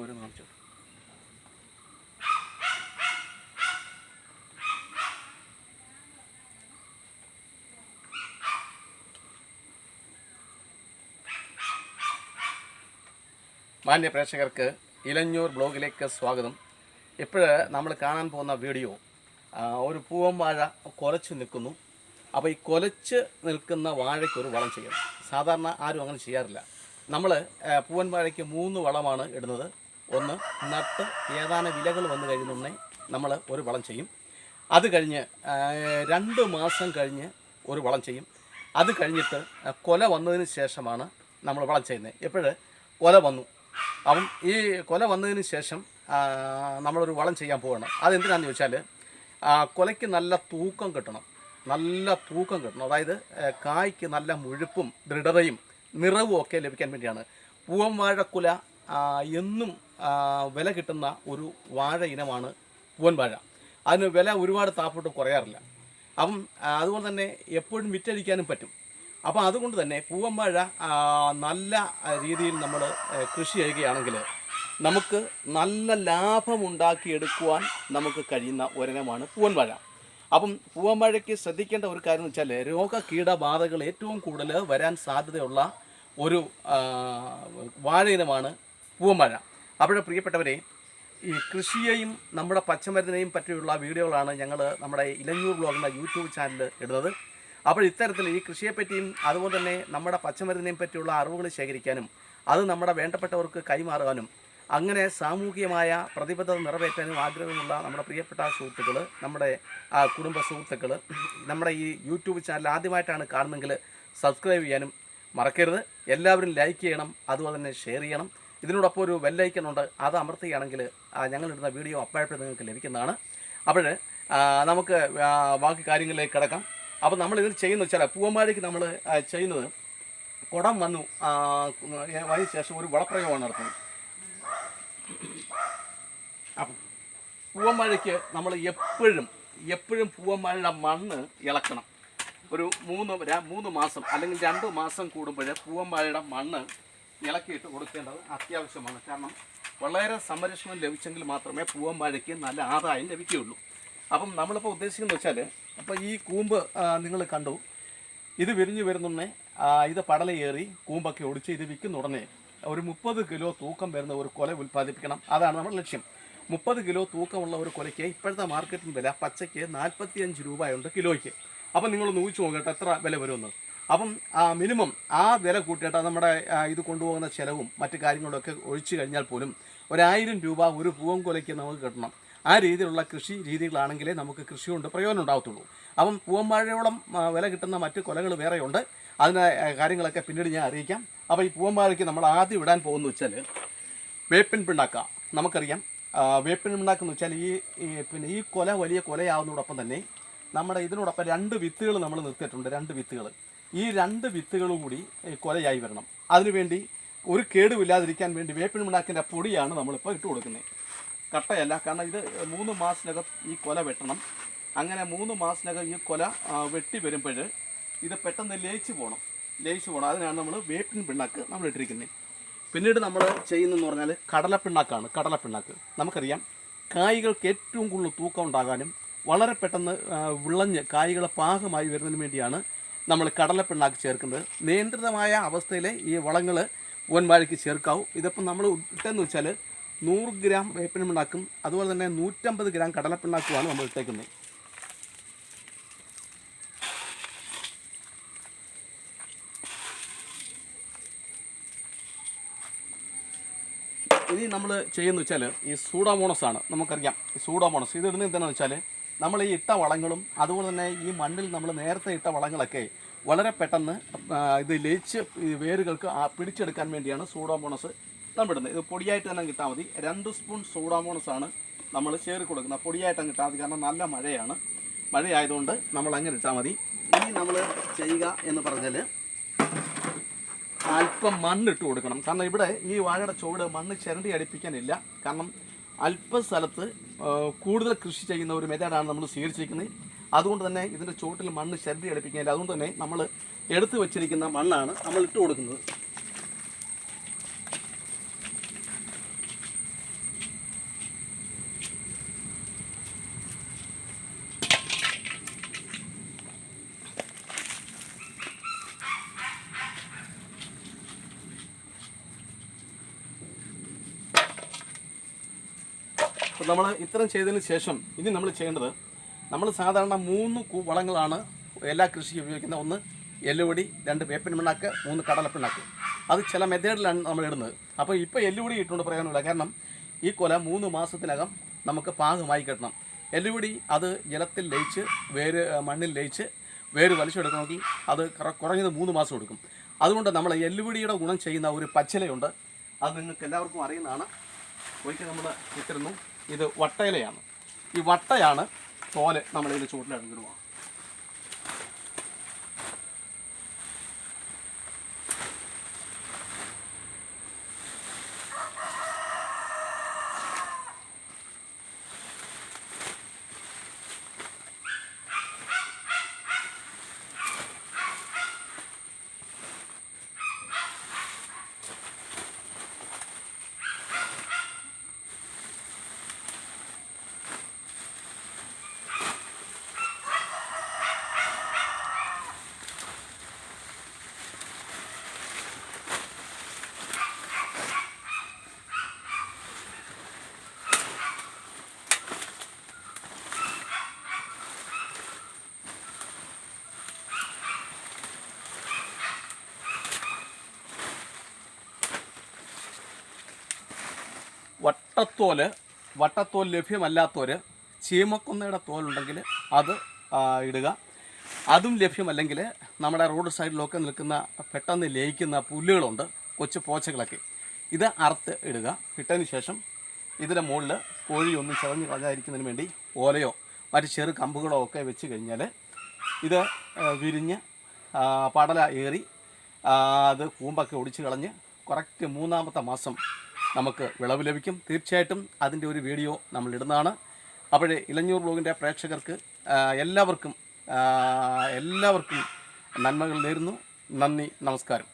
ഒരു കാണിച്ചു മാന്യ പ്രേക്ഷകർക്ക് ഇലഞ്ഞൂർ ബ്ലോഗിലേക്ക് സ്വാഗതം. ഇപ്പോൾ നമ്മൾ കാണാൻ പോകുന്ന വീഡിയോ ഒരു പൂവൻ വാഴ കൊലച്ച് നിൽക്കുന്നു. അപ്പോൾ ഈ കൊലച്ച് നിൽക്കുന്ന വാഴയ്ക്ക് ഒരു വളം ചെയ്യണം. സാധാരണ ആരും അങ്ങനെ ചെയ്യാറില്ല. നമ്മൾ പൂവൻ വാഴയ്ക്ക് മൂന്ന് വളമാണ് ഇടുന്നത്. ഒന്ന് നട്ട് ഏതാനും വിലകൾ വന്നു കഴിയുന്നുണ്ടേ നമ്മൾ ഒരു വളം ചെയ്യും. അത് കഴിഞ്ഞ് രണ്ട് മാസം കഴിഞ്ഞ് ഒരു വളം ചെയ്യും. അത് കഴിഞ്ഞിട്ട് കൊല വന്നതിന് ശേഷമാണ് നമ്മൾ വളം ചെയ്യുന്നത്. എപ്പോഴ്? കൊല വന്നു. അപ്പം ഈ കൊല വന്നതിന് ശേഷം നമ്മളൊരു വളം ചെയ്യാൻ പോവുകയാണ് അതെന്തിനാണെന്ന് ചോദിച്ചാൽ കൊലയ്ക്ക് നല്ല തൂക്കം കിട്ടണം. നല്ല തൂക്കം കിട്ടണം. അതായത് കായ്ക്ക് നല്ല മുഴുപ്പും ദൃഢതയും നിറവും ഒക്കെ ലഭിക്കാൻ വേണ്ടിയാണ്. പൂവൻ വാഴക്കുല എന്നും വില കിട്ടുന്ന ഒരു വാഴ ഇനമാണ് പൂവൻ വാഴ അതിന് വില ഒരുപാട് താപ്പോട്ട് കുറയാറില്ല. അപ്പം അതുപോലെ തന്നെ എപ്പോഴും വിറ്റഴിക്കാനും പറ്റും. അപ്പം അതുകൊണ്ട് തന്നെ പൂവൻ വാഴ നല്ല രീതിയിൽ നമ്മൾ കൃഷി ചെയ്യുകയാണെങ്കിൽ നമുക്ക് നല്ല ലാഭമുണ്ടാക്കിയെടുക്കുവാൻ നമുക്ക് കഴിയുന്ന ഒരിനമാണ് പൂവൻ വാഴ അപ്പം പൂവൻ വാഴയ്ക്ക് ശ്രദ്ധിക്കേണ്ട ഒരു കാര്യം എന്ന് വെച്ചാൽ രോഗ കീടബാധകൾ ഏറ്റവും കൂടുതൽ വരാൻ സാധ്യതയുള്ള ഒരു വാഴ ഇനമാണ് പൂവൻ വാഴ അപ്പോൾ പ്രിയപ്പെട്ടവരെ ഈ കൃഷിയെയും നമ്മുടെ പച്ചമരുന്നിനെയും പറ്റിയുള്ള വീഡിയോകളാണ് ഞങ്ങൾ നമ്മുടെ ഇലഞ്ഞൂർ ബ്ലോഗിന്റെ യൂട്യൂബ് ചാനൽ ഇടുന്നത്. അപ്പോൾ ഇത്തരത്തിൽ ഈ കൃഷിയെപ്പറ്റിയും അതുപോലെ തന്നെ നമ്മുടെ പച്ചമരുന്നിനെയും പറ്റിയുള്ള അറിവുകൾ ശേഖരിക്കാനും അത് നമ്മുടെ വേണ്ടപ്പെട്ടവർക്ക് കൈമാറുവാനും അങ്ങനെ സാമൂഹികമായ പ്രതിബദ്ധത നിറവേറ്റാനും ആഗ്രഹമുള്ള നമ്മുടെ പ്രിയപ്പെട്ട സുഹൃത്തുക്കൾ നമ്മുടെ കുടുംബ സുഹൃത്തുക്കൾ നമ്മുടെ ഈ യൂട്യൂബ് ചാനൽ ആദ്യമായിട്ടാണ് കാണുന്നതെങ്കിൽ സബ്സ്ക്രൈബ് ചെയ്യാനും മറക്കരുത്. എല്ലാവരും ലൈക്ക് ചെയ്യണം അതുപോലെ തന്നെ ഷെയർ ചെയ്യണം. ഇതിനോടൊപ്പം ഒരു ബെല്ലൈക്കൺ ഉണ്ട്. അത് അമർത്തുകയാണെങ്കിൽ ഞങ്ങളിടുന്ന വീഡിയോ അപ്പോഴപ്പോഴും നിങ്ങൾക്ക് ലഭിക്കുന്നതാണ്. അപ്പോൾ നമുക്ക് ബാക്കി കാര്യങ്ങളിലേക്ക് കിടക്കാം. അപ്പോൾ നമ്മൾ ഇതിൽ ചെയ്യുന്നത് വെച്ചാൽ പൂവന്മാരേക്ക് നമ്മൾ ചെയ്യുന്നത് കുടം വന്നു അതിന് ശേഷം ഒരു വളപ്രയോഗമാണ് നടത്തുന്നത്. അപ്പം പൂവന്മാരേക്ക് നമ്മൾ എപ്പോഴും എപ്പോഴും പൂവന്മാരുടെ മണ്ണ് ഇളക്കണം. ഒരു മൂന്ന് മൂന്ന് മാസം അല്ലെങ്കിൽ രണ്ട് മാസം കൂടുമ്പോൾ പൂവന്മാരുടെ മണ്ണ് ഇളക്കിയിട്ട് കൊടുക്കേണ്ടത് അത്യാവശ്യമാണ്. കാരണം വളരെ സംരക്ഷണം ലഭിച്ചെങ്കിൽ മാത്രമേ പൂവന്മഴയ്ക്ക് നല്ല ആദായം ലഭിക്കുകയുള്ളൂ. അപ്പം നമ്മളിപ്പോൾ ഉദ്ദേശിക്കുന്നത് വെച്ചാൽ അപ്പോൾ ഈ കൂമ്പ് നിങ്ങൾ കണ്ടു. ഇത് വിരിഞ്ഞു വരുന്നുടനെ ഇത് പടലയേറി കൂമ്പൊക്കെ ഒടിച്ച് ഇത് വിൽക്കുന്ന ഉടനെ ഒരു മുപ്പത് കിലോ തൂക്കം വരുന്ന ഒരു കൊല ഉൽപ്പാദിപ്പിക്കണം. അതാണ് നമ്മുടെ ലക്ഷ്യം. മുപ്പത് കിലോ തൂക്കമുള്ള ഒരു കൊലയ്ക്ക് ഇപ്പോഴത്തെ മാർക്കറ്റിംഗ് വില പച്ചയ്ക്ക് നാൽപ്പത്തിയഞ്ച് രൂപയുണ്ട് കിലോയ്ക്ക്. അപ്പം നിങ്ങൾ ഊഹിച്ചു നോക്കട്ടെ എത്ര വില വരുമെന്ന്? അപ്പം മിനിമം ആ വില കൂട്ടിയിട്ട് നമ്മുടെ ഇത് കൊണ്ടുപോകുന്ന ചിലവും മറ്റു കാര്യങ്ങളൊക്കെ ഒഴിച്ചു കഴിഞ്ഞാൽ പോലും ഒരായിരം രൂപ ഒരു പൂവം കൊലയ്ക്ക് നമുക്ക് കിട്ടണം. ആ രീതിയിലുള്ള കൃഷി രീതികളാണെങ്കിലേ നമുക്ക് കൃഷി കൊണ്ട് പ്രയോജനം ഉണ്ടാകത്തുള്ളൂ അപ്പം പൂവമ്പാഴയോളം വില കിട്ടുന്ന മറ്റ് കൊലകൾ വേറെയുണ്ട്. അതിന്റെ കാര്യങ്ങളൊക്കെ പിന്നീട് ഞാൻ അറിയിക്കാം. അപ്പോൾ ഈ പൂവമ്പാഴയ്ക്ക് നമ്മൾ ആദ്യം ഇടാൻ പോകുന്നു വെച്ചാൽ വേപ്പിൻ പിണ്ണാക്ക. നമുക്കറിയാം. വേപ്പിൻ പിണ്ണാക്കെന്ന് വെച്ചാൽ ഈ പിന്നെ ഈ കൊല വലിയ കൊലയാവുന്നതോടൊപ്പം തന്നെ നമ്മുടെ ഇതിനോടൊപ്പം രണ്ട് വിത്തുകൾ നമ്മൾ നിർത്തിയിട്ടുണ്ട്. രണ്ട് വിത്തുകൾ ഈ രണ്ട് വിത്തുകളും കൂടി കൊലയായി വരണം. അതിനുവേണ്ടി ഒരു കേടുമില്ലാതിരിക്കാൻ വേണ്ടി വേപ്പിൻ പിണ്ണാക്കിന്റെ പൊടിയാണ് നമ്മളിപ്പോൾ ഇട്ട് കൊടുക്കുന്നത്. കട്ടയല്ല കാരണം ഇത് മൂന്ന് മാസത്തിനകം ഈ കൊല വെട്ടണം. അങ്ങനെ മൂന്ന് മാസത്തിനകം ഈ കൊല വെട്ടി വരുമ്പോൾ ഇത് പെട്ടെന്ന് ലയിച്ച് പോകണം ലയിച്ച് പോകണം അതിനാണ് നമ്മൾ വേപ്പിൻ പിണ്ണാക്ക് നമ്മൾ ഇട്ടിരിക്കുന്നത്. പിന്നീട് നമ്മൾ ചെയ്യുന്നതെന്ന് പറഞ്ഞാൽ കടലപ്പിണ്ണാക്കാണ് കടലപ്പിണ്ണാക്ക്. നമുക്കറിയാം കായ്കൾക്ക് ഏറ്റവും കൂടുതൽ തൂക്കം ഉണ്ടാകാനും വളരെ പെട്ടെന്ന് വിളഞ്ഞ് കായ്കൾ പാകമായി വരുന്നതിന് വേണ്ടിയാണ് നമ്മൾ കടലപ്പിണ്ണാക്ക് ചേർക്കുന്നത്. നിയന്ത്രിതമായ അവസ്ഥയിൽ ഈ വളങ്ങൾ പൂവൻവാഴയ്ക്ക് ചേർക്കാവും. ഇതിപ്പം നമ്മൾ ഇട്ടെന്ന് വെച്ചാൽ നൂറ് ഗ്രാം വേപ്പിൻ പിണ്ണാക്കും അതുപോലെ തന്നെ നൂറ്റമ്പത് ഗ്രാം കടലപ്പിണ്ണാക്കുമാണ് നമ്മൾ ഇട്ടേക്കുന്നത്. ഇനി നമ്മൾ ചെയ്യുന്ന വെച്ചാൽ ഈ സൂഡോമോണസ് ആണ് നമുക്കറിയാം ഈ സൂഡോമോണസ്. ഇത് ഇടുന്നത് എന്താണെന്ന് വെച്ചാൽ നമ്മൾ ഈ ഇട്ട വളങ്ങളും അതുപോലെ തന്നെ ഈ മണ്ണിൽ നമ്മൾ നേരത്തെ ഇട്ട വളങ്ങളൊക്കെ വളരെ പെട്ടെന്ന് ഇത് ലയിച്ച് വേരുകൾക്ക് പിടിച്ചെടുക്കാൻ വേണ്ടിയാണ് സൂഡോമോണസ് നമ്മൾ ഇടുന്നത്. ഇത് പൊടിയായിട്ട് തന്നെ കിട്ടാൽ മതി. രണ്ട് സ്പൂൺ സൂഡോമോണസ് ആണ് നമ്മൾ ചേറി കൊടുക്കുന്നത്. പൊടിയായിട്ട് കിട്ടാൽ മതി. കാരണം നല്ല മഴയാണ്. മഴയായതുകൊണ്ട് നമ്മൾ അങ്ങനെ ഇട്ടാൽ മതി. ഇനി നമ്മൾ ചെയ്യുക എന്ന് പറഞ്ഞാൽ അല്പം മണ്ണിട്ട് കൊടുക്കണം. കാരണം ഇവിടെ ഈ വാഴയുടെ ചുവട് മണ്ണ് ചിരണ്ടി അടിപ്പിക്കാനില്ല. കാരണം അല്പ സ്ഥലത്ത് കൂടുതൽ കൃഷി ചെയ്യുന്ന ഒരു മെത്തേഡാണ് നമ്മൾ സ്വീകരിച്ചിരിക്കുന്നത്. അതുകൊണ്ട് തന്നെ ഇതിന്റെ ചുവട്ടിൽ മണ്ണ് ചിരണ്ടി അടിപ്പിക്കാനില്ല അതുകൊണ്ട് തന്നെ നമ്മൾ എടുത്തു വെച്ചിരിക്കുന്ന മണ്ണാണ് നമ്മൾ ഇട്ട് കൊടുക്കുന്നത് അപ്പോൾ നമ്മൾ ഇത്രയും ചെയ്തതിന് ശേഷം ഇനി നമ്മൾ ചെയ്യേണ്ടത് നമ്മൾ സാധാരണ മൂന്ന് വളങ്ങളാണ് എല്ലാ കൃഷിക്കും ഉപയോഗിക്കുന്ന. ഒന്ന് എല്ലുപൊടി രണ്ട് വേപ്പിൻ പിണ്ണാക്ക് മൂന്ന് കടലപ്പിണ്ണാക്ക്. അത് ചില മെത്തേഡിലാണ് നമ്മൾ ഇടുന്നത്. അപ്പോൾ ഇപ്പോൾ എല്ലുപൊടി ഇട്ടുകൊണ്ട് പ്രയോജനമില്ല കാരണം ഈ കൊല മൂന്ന് മാസത്തിനകം നമുക്ക് പാകമായി കിട്ടണം. എല്ലുപൊടി അത് ജലത്തിൽ ലയിച്ച് വേര് മണ്ണിൽ ലയിച്ച് വേര് വലിച്ചെടുക്കണമെങ്കിൽ അത് കുറഞ്ഞത് മൂന്ന് മാസം എടുക്കും. അതുകൊണ്ട് നമ്മൾ എല്ലുപൊടിയുടെ ഗുണം ചെയ്യുന്ന ഒരു പച്ചിലയുണ്ട്. അത് നിങ്ങൾക്ക് എല്ലാവർക്കും അറിയുന്നതാണ്. ഒരിക്കൽ നമ്മൾ ഇട്ടിരുന്നു. ഇത് വട്ടയിലയാണ്. ഈ വട്ടയാണ് തോൽ നമ്മളിതിൽ ചൂട്ടിലിടുക വട്ടത്തോൽ വട്ടത്തോൽ ലഭ്യമല്ലാത്തവർ ചീമക്കുന്നയുടെ തോലുണ്ടെങ്കിൽ അത് ഇടുക. അതും ലഭ്യമല്ലെങ്കിൽ നമ്മുടെ റോഡ് സൈഡിലൊക്കെ നിൽക്കുന്ന പെട്ടെന്ന് ലയിക്കുന്ന പുല്ലുകളുണ്ട് കൊച്ചു പോച്ചകളൊക്കെ. ഇത് അറുത്ത് ഇടുക. ഇട്ടതിന് ശേഷം ഇതിന്റെ മുകളിൽ കോഴിയൊന്നും ചതഞ്ഞ് കളഞ്ഞായിരിക്കുന്നതിന് വേണ്ടി ഓലയോ മറ്റ് ചെറു കമ്പുകളോ ഒക്കെ വെച്ച് കഴിഞ്ഞാൽ ഇത് വിരിഞ്ഞ് പടല ഏറി അത് കൂമ്പൊക്കെ ഒടിച്ച് കളഞ്ഞ് കറക്റ്റ് മൂന്നാമത്തെ മാസം നമുക്ക് വിളവ് ലഭിക്കും. തീർച്ചയായിട്ടും അതിന്റെ ഒരു വീഡിയോ നമ്മൾ ഇടുന്നതാണ് അപ്പോഴേ ഇലഞ്ഞൂർ ബ്ലോഗിന്റെ പ്രേക്ഷകർക്ക് എല്ലാവർക്കും എല്ലാവർക്കും നന്മകൾ നേരുന്നു. നന്ദി നമസ്കാരം.